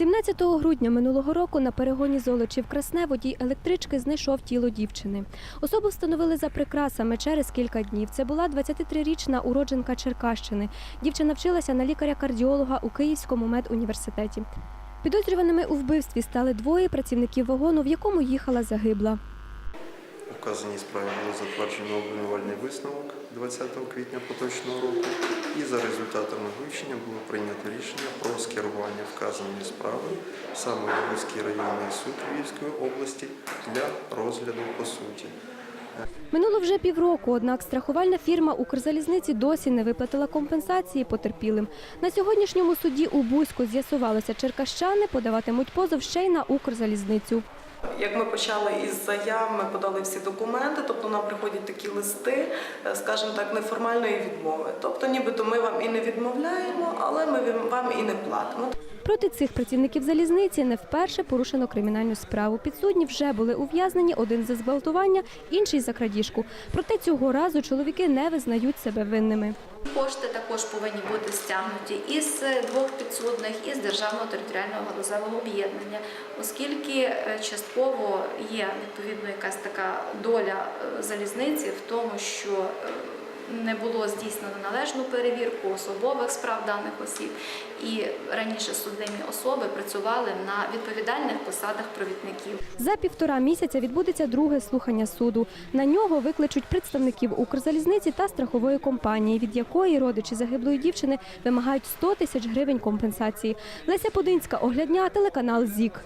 17 грудня минулого року на перегоні Золочів Красне водій електрички знайшов тіло дівчини. Особу встановили за прикрасами через кілька днів. Це була 23-річна уродженка Черкащини. Дівчина вчилася на лікаря-кардіолога у Київському медуніверситеті. Підозрюваними у вбивстві стали двоє працівників вагону, в якому їхала загибла. Вказаній справі було затверджено обвинувальний висновок 20 квітня поточного року, і за результатами вивчення було прийнято рішення про скерування вказаної справи саме в Львівський районний суд Львівської області для розгляду по суті. Минуло вже півроку, однак страхувальна фірма Укрзалізниці досі не виплатила компенсації потерпілим. На сьогоднішньому суді у Бузьку з'ясувалося, черкащани подаватимуть позов ще й на Укрзалізницю. Як ми почали із заяв, ми подали всі документи, тобто нам приходять такі листи, е, скажімо так, неформальної відмови. Тобто, нібито ми вам і не відмовляємо, але ми вам і не платимо. Проти цих працівників залізниці не вперше порушено кримінальну справу. Підсудні вже були ув'язнені, один за зґвалтування, інший за крадіжку. Проте цього разу чоловіки не визнають себе винними. Кошти також повинні бути стягнуті із е, двох підсудних, із державного територіального галузевого об'єднання, оскільки е, частково є відповідно якась така доля е, залізниці в тому, що не було здійснено належну перевірку особових справ даних осіб, і раніше судимі особи працювали на відповідальних посадах провідників. За півтора місяця відбудеться друге слухання суду. На нього викличуть представників Укрзалізниці та страхової компанії, від якої родичі загиблої дівчини вимагають 100 тисяч гривень компенсації. Леся Подинська, оглядня, телеканал ЗІК.